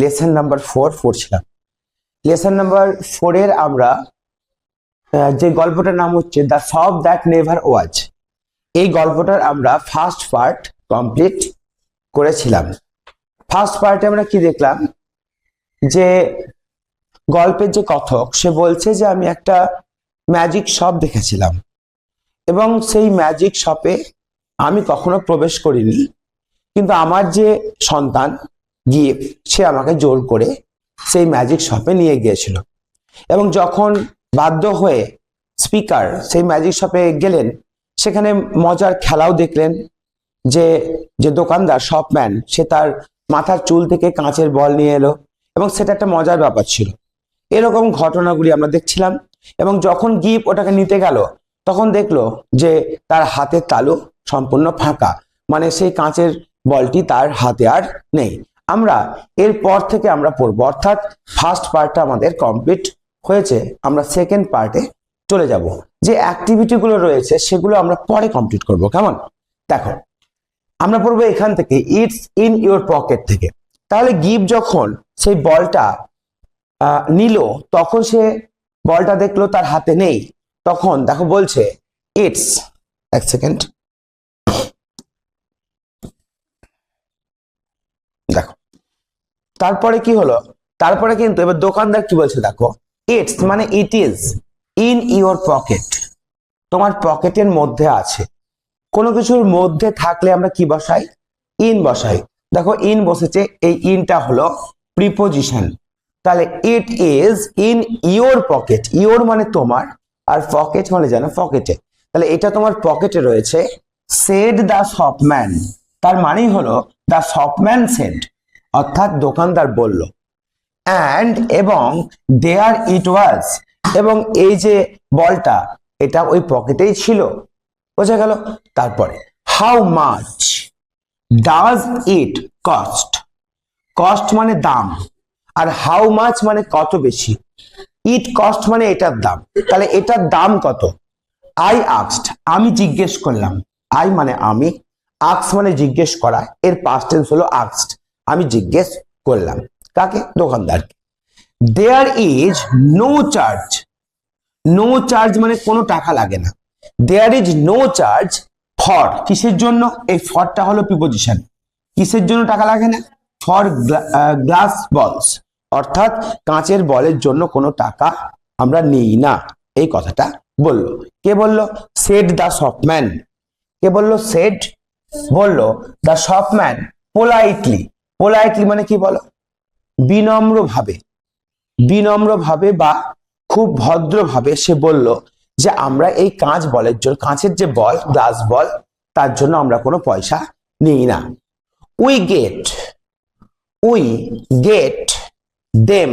Lesson number four পড়ছিলাম। Lesson number ফোরের আমরা যে গল্পটার নাম হচ্ছে দ্য সব দ্যাট নেভার ওয়াজ এই গল্পটার আমরা ফার্স্ট পার্ট কমপ্লিট করেছিলাম। ফার্স্ট পার্টে আমরা কি দেখলাম? যে গল্পের যে কথক, সে বলছে যে আমি একটা ম্যাজিক শপ দেখেছিলাম। এবং সেই ম্যাজিক শপে আমি কখনো প্রবেশ করিনি। কিন্তু আমার যে সন্তান গিয়ে সে আমাকে জোর করে সেই ম্যাজিক শপে নিয়ে গিয়েছিল। এবং যখন বাধ্য হয়ে স্পিকার সেই ম্যাজিক শপে গেলেন, সেখানে মজার খেলাও দেখলেন যে যে দোকানদার শপম্যান সে তার মাথার চুল থেকে কাঁচের বল নিয়ে এলো এবং সেটা একটা মজার ব্যাপার ছিল। এরকম ঘটনাগুলি আমরা দেখছিলাম এবং যখন গিফট ওটাকে নিতে গেল, তখন দেখল যে তার হাতের তালু সম্পূর্ণ ফাঁকা। মানে সেই কাঁচের বলটি তার হাতে আর নেই। আমরা এরপর থেকে আমরা পড়ব। অর্থাৎ ফার্স্ট পার্টটা আমাদের কমপ্লিট হয়েছে। আমরা সেকেন্ড পার্টে চলে যাব। যে অ্যাক্টিভিটিগুলো রয়েছে, সেগুলো আমরা পরে কমপ্লিট করব। কেমন? দেখো, আমরা পড়ব এখান থেকে ইটস ইন ইউর পকেট থেকে। তাহলে গিফট যখন সেই বলটা নিল, তখন সে বলটা দেখল তার হাতে নেই। তখন দেখো বলছে ইটস এক সেকেন্ড দেখো তারপরে কি হলো? তারপরে কিন্তু এবার দোকানদার কি বলছে দেখো? ইটস মানে it is in your pocket তোমার পকেটের মধ্যে আছে। কোনো কিছুর মধ্যে থাকলে আমরা কি বসাই? ইন বসাই। দেখো ইন বসেছে, এই ইনটা হলো প্রিপোজিশন তাহলে it is in your pocket your মানে তোমার, আর পকেট মানে জানো পকেটে তাহলে এটা তোমার পকেটে রয়েছে। সেড দ্য শপম্যান তার মানেই হলো দ্য শপম্যান সেড অর্থাৎ দোকানদার বলল অ্যান্ড এবং দেয়ার ইট ওয়াজ এবং এই যে বলটা, এটা ওই পকেটেই ছিল। বোঝা গেল? তারপরে how much does it cost cost মানে দাম। আর হাউ মাচ মানে কত বেশি? ইট কস্ট মানে এটার দাম। তাহলে এটার দাম কত? আই আক্সড আমি জিজ্ঞেস করলাম। আই মানে আমি আক্স মানে জিজ্ঞেস করা। এর পাস্ট টেন্স হলো আক্সড আমি জিজ্ঞেস করলাম, কাকে? দোকানদারকে। There is no charge no charge মানে কোনো টাকা লাগে না। There is no charge for কিসের জন্য? এই ফরটা হলো প্রিপোজিশন কিসের জন্য টাকা লাগে না? ফর গ্লাস বলস অর্থাৎ কাঁচের বলের জন্য কোনো টাকা আমরা নিই না। এই কথাটা বলল। কে বলল? সেট দ্য শপম্যান কে বলল? সেট বলল দ্য শপম্যান পোলাইটলি পোলাইটলি মানে কি বলো? বিনম্রভাবে। বিনম্রভাবে বা খুব ভদ্রভাবে সে বলল যে, আমরা এই কাঁচ বলের জন্য, কাঁচের যে বল, গ্লাস বল, তার জন্য আমরা কোনো পয়সা নিই না। We get we get them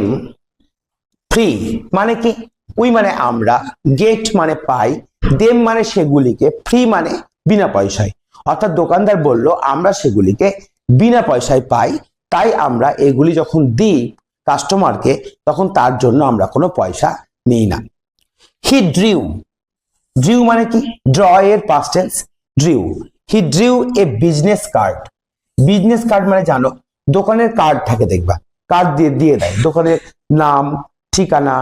free. মানে কি? উই মানে আমরা, গেট মানে পাই, দেম মানে সেগুলিকে, ফ্রি মানে বিনা পয়সায়। অর্থাৎ দোকানদার বলল, আমরা সেগুলিকে বিনা পয়সায় পাই, তাই আমরা এগুলি যখন দিই কাস্টমারকে তখন তার জন্য আমরা কোনো পয়সা নিই না। হি ড্রিউ ড্রিউ মানে কি? ড্র এর past tense drew he drew a business card business card মানে জানো, দোকানের কার্ড থাকে দেখবা। কার্ড দিয়ে দিয়ে দেয়। দোকানের নাম, ঠিকানা,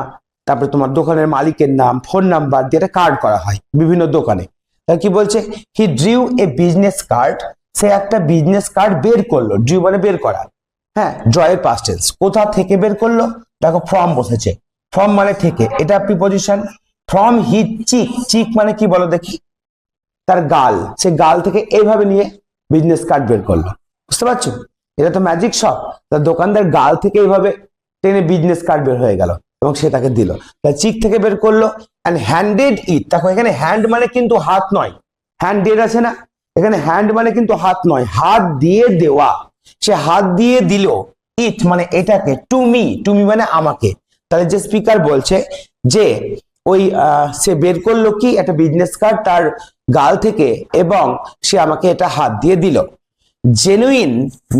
তারপরে তোমার দোকানের মালিকের নাম ফোন নাম্বার দিয়ে একটা কার্ড করা হয় বিভিন্ন দোকানে। কি বলছে? He drew a business card সে একটা বিজনেস কার্ড বের করল ড্রিউ মানে বের করা হ্যাঁ ড্রয়ের পাস্ট টেন্স কোথা থেকে বের করল? দেখো ফর্ম বসেছে। ফর্ম মানে থেকে। এটা প্রিপোজিশন ফ্রম হি চিক চিক মানে কি বলো দেখি? তার গাল। সে গাল থেকে এইভাবে নিয়ে বিজনেস কার্ড বের করল। বুঝতে পারছ? এটা তো ম্যাজিক শপ তার দোকানদার গাল থেকে এইভাবে টেনে বিজনেস কার্ড বের হয়ে গেল এবং সে তাকে দিল। তার চিক থেকে বের করল অ্যান্ড হ্যান্ডেড ইট দেখো, এখানে হ্যান্ড মানে কিন্তু হাত নয়। হ্যান্ডেড আছে না? এখানে হ্যান্ড মানে কিন্তু হাত নয়, হাত দিয়ে দেওয়া। সে হাত দিয়ে দিল ইট মানে এটাকে টু মি টু মি মানে আমাকে। তাহলে যে স্পিকার বলছে যে, ওই সে বের করল কি? একটা বিজনেস কার্ড তার গাল থেকে এবং সে আমাকে এটা হাত দিয়ে দিল। Genuine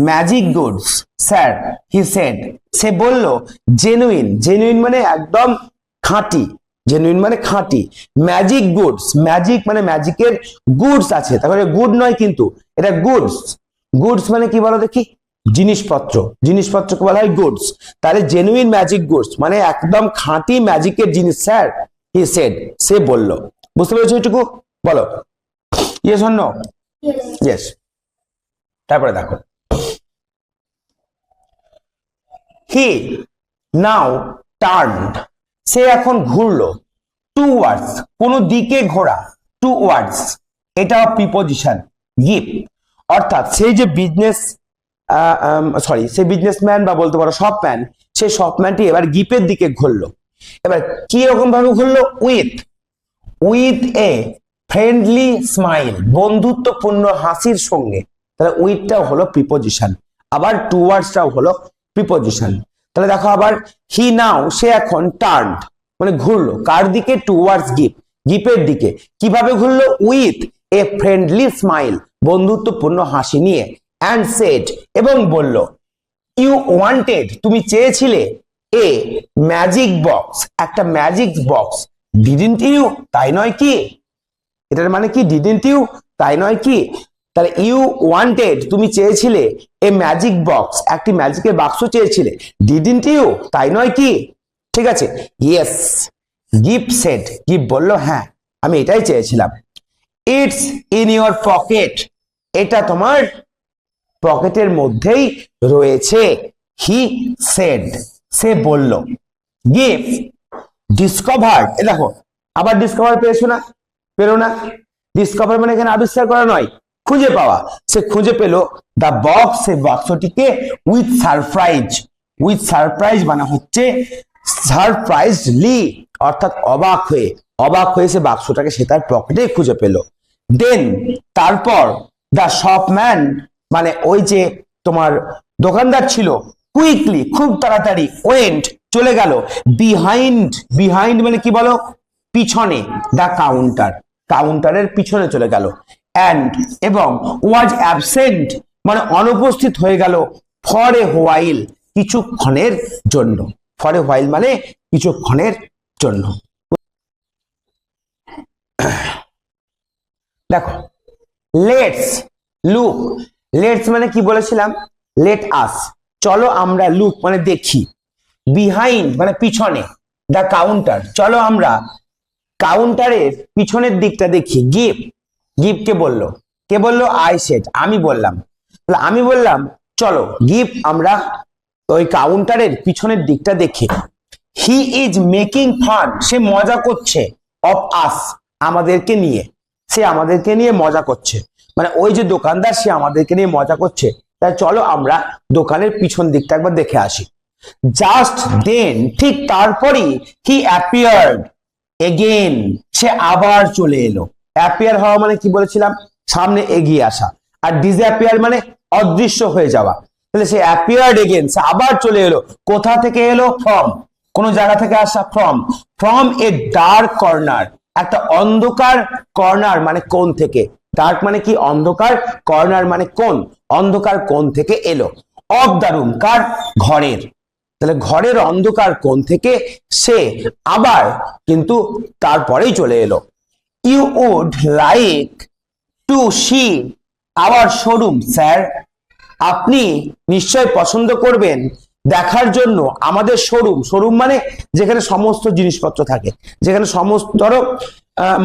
magic goods sir he said সে বলল জেনুইন জেনুইন মানে একদম খাঁটি। জেনুইন মানে খাঁটি। ম্যাজিক গুডস ম্যাজিক মানে ম্যাজিকের গুডস আছে। তারপরে গুড নয় কিন্তু এটা গুডস গুডস মানে কি বলো দেখি? জিনিসপত্র। জিনিসপত্রকে বলা হয় গুডস তাহলে জেনুইন ম্যাজিক গুডস মানে একদম খাঁটি ম্যাজিকের জিনিস স্যার হি সেড সে বলল। বুঝতে পেরেছ এটুকু বলো। ইয়েস অন্য ইয়েস তারপরে দেখো। হি নাও টার্ন সে এখন ঘুরলো। টু ওয়ার্ডস কোন দিকে ঘোরা। টু ওয়ার্ডস এটা প্রিপোজিশন গিভ অর্থাৎ সেই যে বিজনেস সরি সে বিজনেসম্যান বা বলতে পারো শপম্যান সেই শপম্যানটি এবার গিপের দিকে ঘুরলো। এবার কি রকম ভাবে ঘুরলো? With with a friendly smile বন্ধুত্বপূর্ণ হাসির সঙ্গে। তাহলে উইথটাও হলো প্রিপোজিশন আবার টুয়ার্ডসটাও হলো প্রিপোজিশন তাহলে দেখো আবার হি নাও সে এখন টার্ন মানে ঘুরলো। কার দিকে? টুয়ার্ডস গিপ গিপের দিকে। কীভাবে ঘুরলো? উইথ এ ফ্রেন্ডলি স্মাইল বন্ধুত্বপূর্ণ হাসি নিয়ে অ্যান্ড সেট এবং বলল ইউ ওয়ান্টেড তুমি চেয়েছিলে এ ম্যাজিক বক্স একটা ম্যাজিক বক্স ডিডেন্ট ইউ তাই নয় কি? এটার মানে কি? ডিডেন্ট ইউ তাই নয় কি? তাহলে ইউ ওয়ান্টেড তুমি চেয়েছিলে এ ম্যাজিক বক্স একটি ম্যাজিকের বাক্স চেয়েছিলে। ডিডেন্ট ইউ তাই নয় কি? ঠিক আছে? ইয়েস গিফট সেট গিফট বলল হ্যাঁ আমি এটাই চেয়েছিলাম। ইটস ইন ইউর পকেট এটা তোমার পকেটের মধ্যেই রয়েছে। হি সেড সে বলল। গিফট ডিসকভার দেখো, আবার ডিসকভার পেয়েছ না? পেল না। ডিসকভার মানে এখানে আবিষ্কার করা নয়। খুঁজে পাওয়া। সে খুঁজে পেল দা বক্স সে বাক্সটিকে উইথ সারপ্রাইজ উইথ সারপ্রাইজ মানে হচ্ছে সারপ্রাইজলি অর্থাৎ অবাক হয়ে। অবাক হয়ে সে বাক্সটাকে সে তার পকেটে খুঁজে পেল। দেন তারপর দা শপম্যান মানে ওই যে তোমার দোকানদার ছিল কুইকলি খুব তাড়াতাড়ি ওয়েন্ট চলে গেল। বিহাইন্ড বিহাইন্ড মানে কি বলো? পিছনে দা কাউন্টার কাউন্টারের পিছনে চলে গেল। অ্যান্ড এবং ওয়াজ অ্যাবসেন্ট মানে অনুপস্থিত হয়ে গেল ফর এ হোয়াইল কিছুক্ষণের জন্য। ফর এ হোয়াইল মানে কিছুক্ষণের জন্য। দেখো লেটস লুক লেটস মানে কি বলেছিলাম? লেট আস চলো আমরা লুক মানে দেখি। বিহাইন্ড মানে পিছনে দা কাউন্টার চলো আমরা কাউন্টারের পিছনের দিকটা দেখি। গিফট। গিফট কে বলল? কে বলল? আই সেট আমি বললাম। আমি বললাম, চলো গিফট আমরা ওই কাউন্টারের পিছনের দিকটা দেখি। হি ইজ মেকিং ফান সে মজা করছে অফ আস আমাদেরকে নিয়ে। সে আমাদেরকে নিয়ে মজা করছে। মানে ওই যে দোকানদার, সে আমাদেরকে নিয়ে মজা করছে। তাই চলো আমরা দোকানের পিছন দিকটা একবার দেখে আসি। জাস্ট দেন ঠিক তারপরই হি অ্যাপিয়ার্ড এগেন সে আবার চলে এলো। অ্যাপিয়ার হওয়া মানে কি বলেছিলাম? সামনে এগিয়ে আসা। আর ডিসঅ্যাপিয়ার মানে অদৃশ্য হয়ে যাওয়া। তাহলে সে অ্যাপিয়ার্ড এগেন সে আবার চলে এলো। কোথা থেকে এলো? ফ্রম কোন জায়গা থেকে আসা from from a dark corner একটা অন্ধকার কর্নার মানে কোন থেকে। ডার্ক মানে কি? অন্ধকার কর্নার মানে কোন অন্ধকার কোন থেকে এলো। অফ দ্য রুম কার? ঘরের। তাহলে ঘরের অন্ধকার কোন থেকে সে আবার কিন্তু তারপরেই চলে এলো। You would like to see our showroom sir আপনি নিশ্চয় পছন্দ করবেন দেখার জন্য আমাদের শোরুম শোরুম মানে যেখানে সমস্ত জিনিসপত্র থাকে। যেখানে সমস্ত, ধরো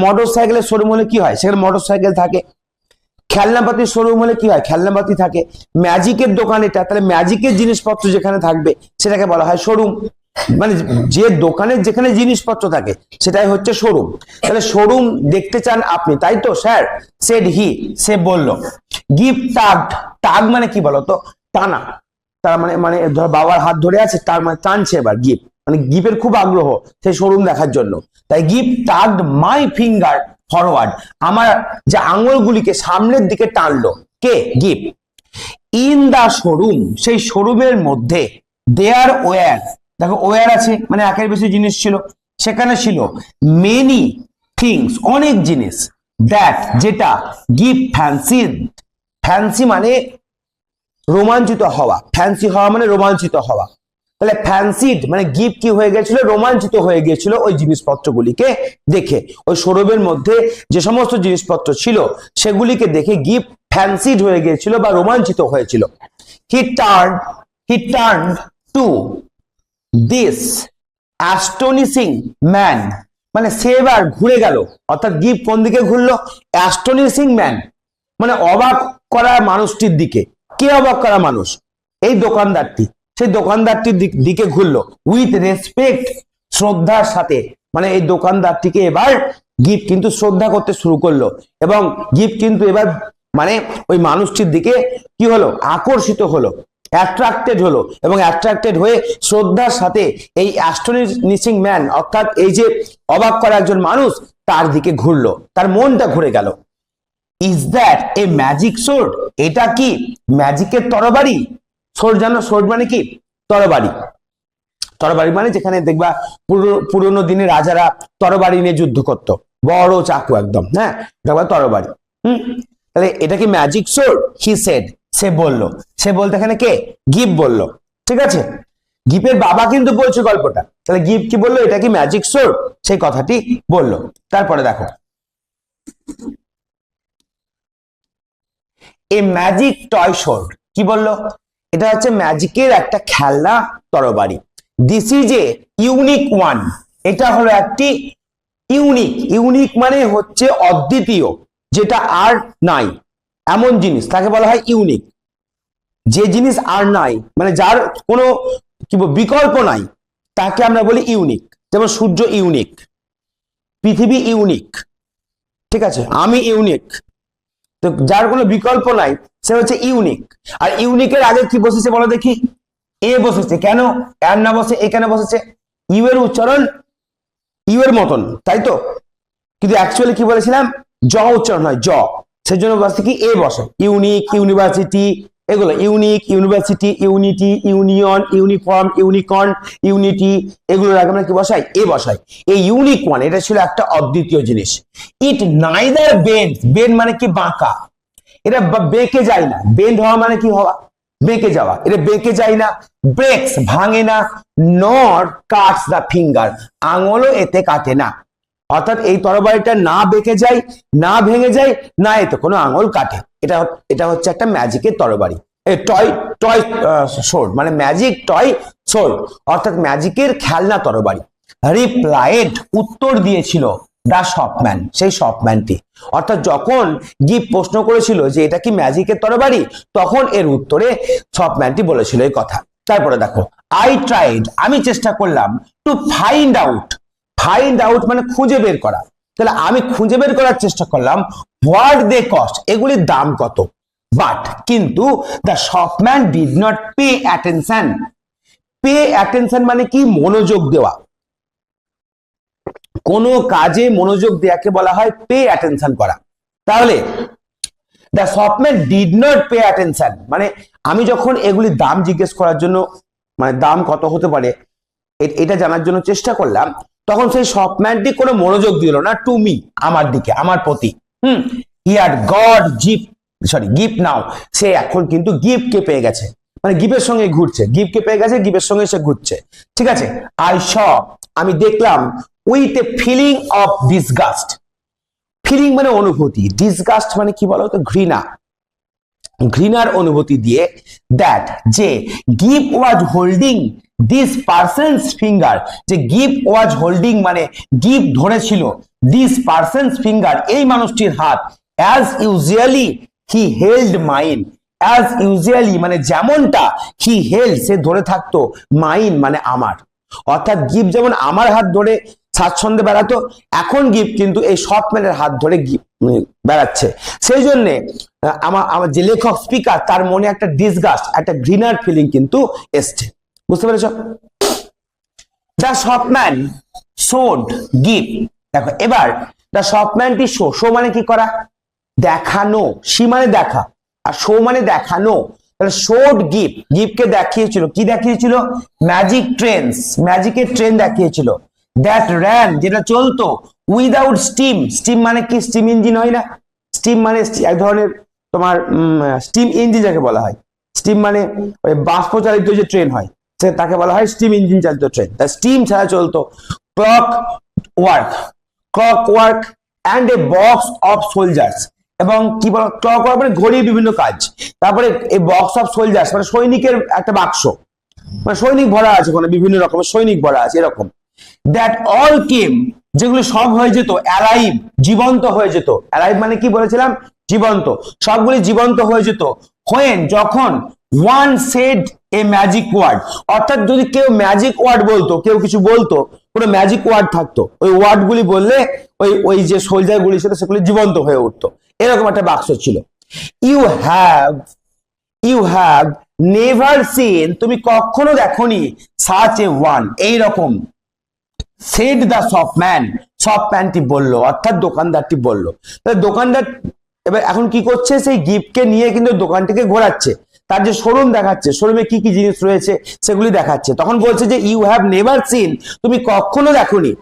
মোটর সাইকেলের শোরুম হলে কি হয়? সেখানে মোটর সাইকেল থাকে। খেলনাপাতির শোরুম হলে কি হয়? খেলনাপাতি থাকে। ম্যাজিকের দোকান এটা। তাহলে ম্যাজিকের জিনিসপত্র যেখানে থাকবে, সেটাকে বলা হয় শোরুম মানে যে দোকানের যেখানে জিনিসপত্র থাকে, সেটাই হচ্ছে শোরুম তাহলে শোরুম দেখতে চান আপনি, তাই তো? স্যার সেড হি সে বলল গিফট টাগ টাগ মানে কি বলতো? টানা। তার মানে মানে ধর বাবার হাত ধরে আছে, তার মানে টানছে এবার গিফট মানে গিফের খুব আগ্রহ সেই শোরুম দেখার জন্য। তাই গিফট টাগড মাই ফিঙ্গার ফরওয়ার্ড আমার যে আঙুলগুলিকে সামনের দিকে টানলো, কে? গিফট ইন দা শোরুম সেই শোরুমের মধ্যে দেয়ার ওয়ার দেখো ওয়ার আছে মানে একের বেশি জিনিস ছিল, সেখানে ছিল মেনি থিংস অনেক জিনিস দ্যাট যেটা গিফট ফ্যান্সি ফ্যান্সি মানে রোমাঞ্চিত হওয়া ফ্যান্সি হওয়া মানে রোমাঞ্চিত হওয়া, তাহলে ফ্যান্সিড মানে গিফট কি হয়ে গেছিল, রোমাঞ্চিত হয়ে গিয়েছিল ওই জিনিসপত্রগুলিকে দেখে, ওই সৌরভের মধ্যে যে সমস্ত জিনিসপত্র ছিল, সেগুলিকে দেখে গিফট ফ্যান্সিড হয়ে গিয়েছিল বা রোমাঞ্চিত হয়েছিল। He turn he turn to this astonishing man মানে সে এবার ঘুরে গেল। অর্থাৎ গিফট কোন দিকে ঘুরলো? অ্যাস্টনিসিং ম্যান মানে অবাক করা মানুষটির দিকে। কে অবাক করা মানুষ? এই দোকানদারটি। সেই দোকানদারটির দিকে ঘুরলো। উইথ রেসপেক্ট শ্রদ্ধার সাথে। মানে এই দোকানদারটিকে এবার গিফট কিন্তু শ্রদ্ধা করতে শুরু করল। এবং গিফট কিন্তু এবার মানে ওই মানুষটির দিকে কি হলো? আকর্ষিত হলো। অ্যাট্রাক্টেড হলো এবং অ্যাট্রাক্টেড হয়ে শ্রদ্ধার সাথে এই অ্যাস্ট্রোনিসিং ম্যান অর্থাৎ এই যে অবাক করা একজন মানুষ, তার দিকে ঘুরলো। তার মনটা ঘুরে গেল। Is that a magic sword এটা কি ম্যাজিকের তরবারি? সোর্ড জানো? সোর্ড মানে কি? তরবারি। তরবারি মানে যেখানে দেখবা পুরো- পুরোনো দিনে রাজারা তরবারি নিয়ে যুদ্ধ করত। বড় চাকু একদম হ্যাঁ? তরবারি। হুম? তাহলে এটা কি ম্যাজিক সোর্ড হি সেড সে বলল। সে বলতে এখানে কে? গিফ বলল। ঠিক আছে? গিফের বাবা কিন্তু বলছে গল্পটা। তাহলে গিফ কি বলল? এটা কি ম্যাজিক সোর্ড সেই কথাটি বলল। তারপরে দেখো। এ ম্যাজিক টয় শোড কি বলল? এটা হচ্ছে ম্যাজিকের একটা খেলনা তরবারি। This is a unique one এটা হলো একটি ইউনিক ইউনিক মানে হচ্ছে অদ্বিতীয়, যেটা আর নাই। এমন জিনিস, তাকে বলা হয় ইউনিক যে জিনিস আর নাই মানে যার কোনো কি বিকল্প নাই, তাকে আমরা বলি ইউনিক যেমন সূর্য ইউনিক পৃথিবী ইউনিক ঠিক আছে? আমি ইউনিক তো যার কোনো বিকল্প নাই, সে হচ্ছে ইউনিক আর ইউনিকের আগে কি বসেছে বলো দেখি? এ বসেছে। কেন? এর না বসে, এ কেন বসেছে? ইউ এর উচ্চারণ, ইউ এর মতন, তাই তো? কিন্তু অ্যাকচুয়ালি কি বলেছিলাম? জ উচ্চারণ হয়, জ। সেই জন্য বসে কি, এ বসে। ইউনিক, ইউনিভার্সিটি, এগুলো, unique, university, unity, union, uniform, unicorn, unity, এগুলো আমরা কি বসাই? এ বসাই। এই ইউনিক ওয়ান এটা ছিল একটা অদ্বিতীয় জিনিস। ইট নাইদার বেন্ড বেন্ড মানে কি বাঁকা। এটা বেঁকে যায় না। বেন্ড হওয়া মানে কি হওয়া? বেঁকে যাওয়া। এটা বেঁকে যায় না ব্রেক্স ভাঙে না নর কাটস দা ফিঙ্গার আঙুলও এতে কাটে না। অর্থাৎ এই তরবারিটা না বেঁকে যায়, না ভেঙে যায়, না এতে কোনো আঙুল কাটে। এটা এটা হচ্ছে একটা ম্যাজিকের তরবারি। টয় টয় সোর্ড মানে ম্যাজিক টয় সোর্ড অর্থাৎ ম্যাজিকের খেলনা তরবারি। রিপ্লাইড উত্তর দিয়েছিল দা শপম্যান সেই শপম্যানটি অর্থাৎ যখন গিফট প্রশ্ন করেছিল যে এটা কি ম্যাজিকের তরবারি, তখন এর উত্তরে শপম্যানটি বলেছিল এই কথা। তারপরে দেখো আই ট্রাইড আমি চেষ্টা করলাম to find out find out মানে খুঁজে বের করা। তাহলে আমি খুঁজে বের করার চেষ্টা করলাম হোয়াট দে কস্ট এগুলির দাম কত? বাট কিন্তু the shopman did not pay attention pay attention মানে কি? মনোযোগ দেওয়া। কোনো কাজে মনোযোগ দেওয়াকে বলা হয় পে অ্যাটেনশন করা। তাহলে the shopman did not pay attention মানে আমি যখন এগুলির দাম জিজ্ঞেস করার জন্য মানে দাম কত হতে পারে এটা জানার জন্য চেষ্টা করলাম তখন সেই শপম্যানটি কোনো মনোযোগ দিল না টু মি আমার দিকে, আমার প্রতি। হুম here god zip sorry gift now সে এখন কিন্তু গিফটকে পেয়ে গেছে। মানে গিফের সঙ্গে ঘুরছে। গিফটকে পেয়ে গেছে গিফের সঙ্গে সে ঘুরছে। ঠিক আছে? আই শ আমি দেখলাম with a feeling of disgust feeling মানে অনুভূতি। ডিসগাস্ট মানে কি বলো তো? ঘৃণা। ঘৃণার অনুভূতি দিয়ে দ্যাট যে give was holding this person's finger যে গিভ ওয়াজ হোল্ডিং মানে গিভ ধরেছিল দিস পার্সনস ফিঙ্গার এই মানুষটির হাত as usually he held mine as usually মানে যেমনটা হি হেল্ড সে ধরে থাকতো মাইন মানে আমার। অর্থাৎ গিফট যেমন আমার হাত ধরে স্বাচ্ছন্দ্যে বেড়াতো, এখন গিফট কিন্তু এই শপম্যানের হাত ধরে গিফট বেড়াচ্ছে। সেই জন্য আমার আমার যে লেখক স্পিকার তার মনে একটা ডিসগাস্ট একটা ঘৃণার ফিলিং কিন্তু এসছে। বুঝতে পেরেছ? দ্য শপম্যান শোড গিফট দেখো, এবার দ্য শপম্যানটি শো শো মানে কি করা? দেখানো, সি মানে দেখা, আর শো মানে দেখানো। তাহলে শোড গিফট গিফটকে দেখিয়েছিল, কি দেখিয়েছিল? ম্যাজিক ট্রেনস ম্যাজিকের ট্রেন দেখিয়েছিল। দ্যাট র্যান যেটা চলতো উইদাউট স্টিম স্টিম মানে কি? স্টিম ইঞ্জিন হয় না? স্টিম মানে এক ধরনের, তোমার স্টিম ইঞ্জিন যাকে বলা হয়। স্টিম মানে ওই বাষ্প চালিত যে ট্রেন হয়। তাকে বলা হয় স্টিম ইঞ্জিন চালিত ট্রেন তা স্টিম ছাড়া চলতো। Clockwork clockwork and a box of soldiers এবং কি বল ক্লক করার পরে ঘড়ির বিভিন্ন কাজ। তারপরে এই বক্স অফ সোলজার্স মানে সৈনিকের একটা বাক্স। মানে সৈনিক ভরা আছে ওখানে, বিভিন্ন রকমের সৈনিক ভরা আছে, এরকম। দ্যাট অল কেম যেগুলো সব হয়ে যেত অ্যালাইভ জীবন্ত হয়ে যেত। অ্যালাইভ মানে কি বলেছিলাম? জীবন্ত। সবগুলি জীবন্ত হয়ে যেত। হোয়েন যখন one said a magic word অর্থাৎ যদি কেউ ম্যাজিক ওয়ার্ড বলতো, কেউ কিছু বলতো, কোনো ম্যাজিক ওয়ার্ড থাকতো, ওই ওয়ার্ড গুলি বললে ওই ওই যে সোলজার গুলি ছিল সেগুলি জীবন্ত হয়ে উঠতো। এরকম একটা বাক্স ছিল। You have you have never seen তুমি কখনো দেখনি সাচ এ ওয়ান এইরকম। সেড দ্য শপ ম্যান শপ ম্যানটি বলল, অর্থাৎ দোকানদারটি বলল। দোকানদার এবার এখন কি করছে? সেই গিফটকে নিয়ে কিন্তু দোকানটিকে ঘোরাচ্ছে। তার যে শোরুম দেখাচ্ছে শোরুমে কি কি জিনিস রয়েছে সেগুলি দেখাচ্ছে। তখন বলছে যে ইউ হ্যাভ নেভার সিন তুমি কখনো দেখোনি।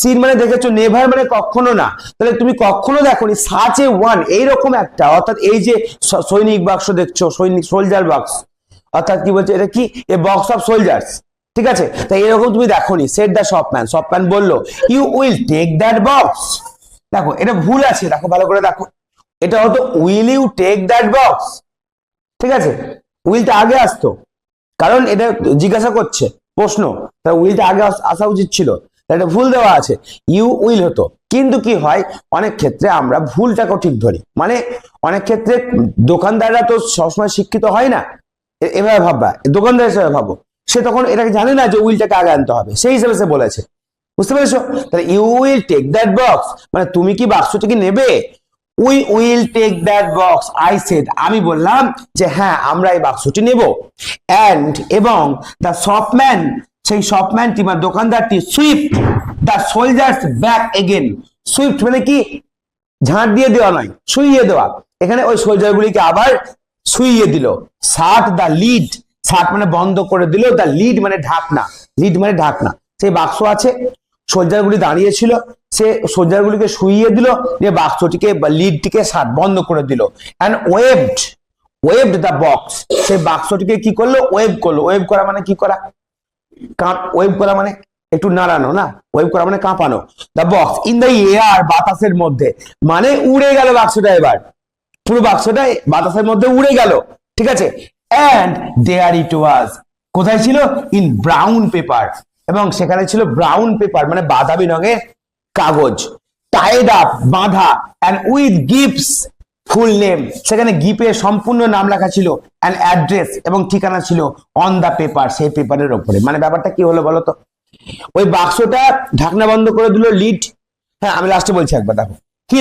সিন মানে দেখেছ নেভার মানে কখনো না। তাহলে তুমি কখনো দেখোনি? সাচ এ ওয়ান এইরকম একটা, অর্থাৎ এই যে সৈনিক বাক্স দেখছ, সৈনিক সোলজার বাক্স অর্থাৎ কি বলছে? এটা কি? এ বক্স অফ সোলজার্স ঠিক আছে? তাই এরকম তুমি দেখোনি। সেট দ্য শপম্যান শপম্যান বলল you will take that box দেখো, এটা ভুল আছে, দেখো, ভালো করে দেখো। এটা হতো will you take that box ঠিক আছে? উইলটা আগে আসতো। কারণ এটা জিজ্ঞাসা করছে, প্রশ্ন। তাই উইলটা আগে আস- উচিত ছিল? এটা ভুল দেওয়া আছে। ইউ উইল হতো। কিন্তু কি হয়, অনেক ক্ষেত্রে আমরা ভুলটাকেও ঠিক ধরি। মানে অনেক ক্ষেত্রে দোকানদাররা তো সবসময় শিক্ষিত হয় না। এভাবে ভাববা। দোকানদার হিসেবে ভাবো। সে তখন এটাকে জানে না যে উইলটাকে আগে আনতে হবে। সেই হিসেবে সে বলেছে। বুঝতে পেরেছ? তাহলে you will take that box মানে তুমি কি বাক্সটিকে নেবে? We will take that box I said আমি বললাম যে হ্যাঁ আমরা এই বাক্সটি নেব। অ্যান্ড এবং দ্য শপম্যান সেই শপম্যানটি বা দোকানদারটি swift the soldiers back again swift মানে কি? ঝাঁট দিয়ে দেওয়া নয়, শুইয়ে দেওয়া। এখানে ওই সোলজারগুলিকে আবার শুইয়ে দিল। শার্ট দ্য লিড শার্ট মানে বন্ধ করে দিল। দ্য লিড মানে ঢাকনা। লিড মানে ঢাকনা। সেই বাক্স আছে। সোলজারগুলি দাঁড়িয়ে ছিল সে সোলজারগুলিকে শুইয়ে দিল দিয়ে বাক্সটিকে লিডটিকে শার্ট বন্ধ করে দিল। And waved waved the box সেই বাক্সটিকে কি করল? ওয়েব করল। ওয়েব করা মানে কি করা? ওয়েব করা মানে একটু নাড়ানো, না? ওয়েব করা মানে কাঁপানো। The box in the air বাতাসের মধ্যে। মানে উড়ে গেল বাক্সটা এবার। পুরো বাক্সটা বাতাসের মধ্যে উড়ে গেল। ঠিক আছে? অ্যান্ড দেয়ার ইট ওয়াজ কোথায় ছিল? ইন ব্রাউন পেপার এবং সেখানে ছিল ব্রাউন পেপার মানে বাদামি রঙের কাগজ টাইড আপ বাঁধা and with gifts full name সেখানে গিফের সম্পূর্ণ নাম লেখা ছিল অ্যান্ড অ্যাড্রেস এবং ঠিকানা ছিল অন দ্য পেপার সেই পেপারের ওপরে। মানে ব্যাপারটা কি হলো বলো তো ওই বাক্সটা ঢাকনা বন্ধ করে দিল লিড হ্যাঁ আমি লাস্টে বলছি একবার, দেখো। হি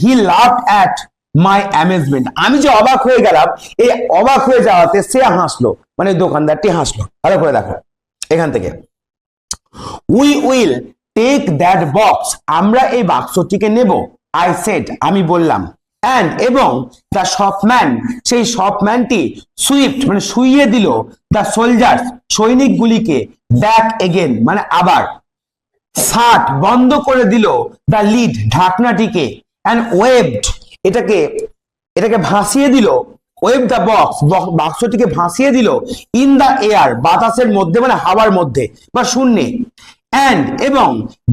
হি লাভ অ্যাট মাই অ্যামেজমেন্ট আমি যে অবাক হয়ে গেলাম, এই অবাক হয়ে যাওয়াতে সে হাসলো। মানে দোকানদারটি হাসলো। ভালো করে দেখো, এখান থেকে। We will take that box আমরা এই বাক্সটিকে নেব। আই সেট আমি বললাম। অ্যান্ড এবং দ্য শপম্যান সেই শপম্যানটি সুইফট মানে শুইয়ে দিল দ্য সোলজার্স সৈনিকগুলিকে ব্যাক এগেন মানে আবার। শার্ট বন্ধ করে দিল দ্য লিড ঢাকনাটিকে। অ্যান্ড ওয়েবড এটাকে এটাকে ভাসিয়ে দিল। ওয়েব দ্য বক্স বাক্সটিকে ভাসিয়ে দিল। ইন দ্য এয়ার বাতাসের মধ্যে মানে হাওয়ার মধ্যে, বা শূন্যে। অ্যান্ড এবং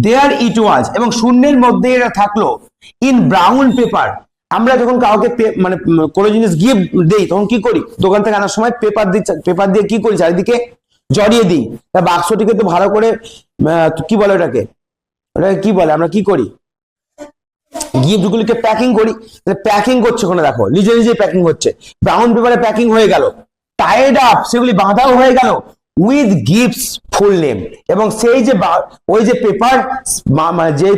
দেয়ার ইট ওয়াজ এবং শূন্যের মধ্যে এটা থাকল ইন ব্রাউন পেপার আমরা যখন কাউকে মানে কোনো জিনিস গিফট দেই, তখন কি করি? দোকান থেকে আনার সময় পেপার দিই পেপার দিয়ে কি করি? চারিদিকে জড়িয়ে দিই। তা বাক্সটিকে তো ভালো করে কি বলে ওটাকে? ওটাকে কি বলে? আমরা কি করি? গিফট গুলিকে প্যাকিং করি। প্যাকিং করছে ওখানে, দেখো, নিজে নিজে প্যাকিং হচ্ছে। ব্রাউন পেপারে প্যাকিং হয়ে গেল। টাইড আপ সেগুলি বাঁধাও হয়ে গেল। উইথ গিফটস ফুল নেম এবং সেই যে ওই যে পেপার মানে যে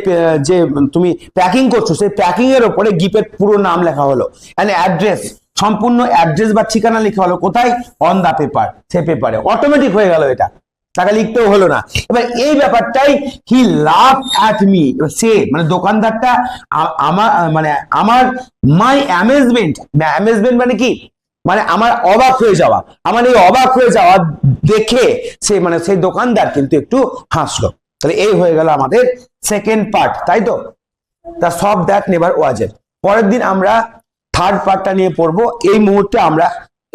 যে তুমি প্যাকিং করছ, সেই প্যাকিং এর ওপরে গিফটের পুরো নাম লেখা হলো। অ্যান্ড অ্যাড্রেস সম্পূর্ণ অ্যাড্রেস বা ঠিকানা লেখা হলো কোথায়? অন দা পেপার সেই পেপারে অটোমেটিক হয়ে গেল এটা। টাকা লিখতেও হলো না। এবার এই ব্যাপারটাই হি লাভ অ্যাট মি সে মানে দোকানদারটা আমার মানে আমার মাই অ্যামেজমেন্ট অ্যামেজমেন্ট মানে কি? মানে আমার অবাক হয়ে যাওয়া। আমার এই অবাক হয়ে যাওয়া দেখে সে মানে সেই দোকানদার কিন্তু একটু হাসলো। তাহলে এই হয়ে গেল আমাদের সেকেন্ড পার্ট তাই তো? তা সব দ্যাট নেভার ওয়াজের। পরের দিন আমরা থার্ড পার্টটা নিয়ে পড়ব। এই মুহূর্তে আমরা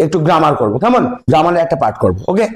একটু গ্রামার করব। কেমন? গ্রামারের একটা পার্ট করব ওকে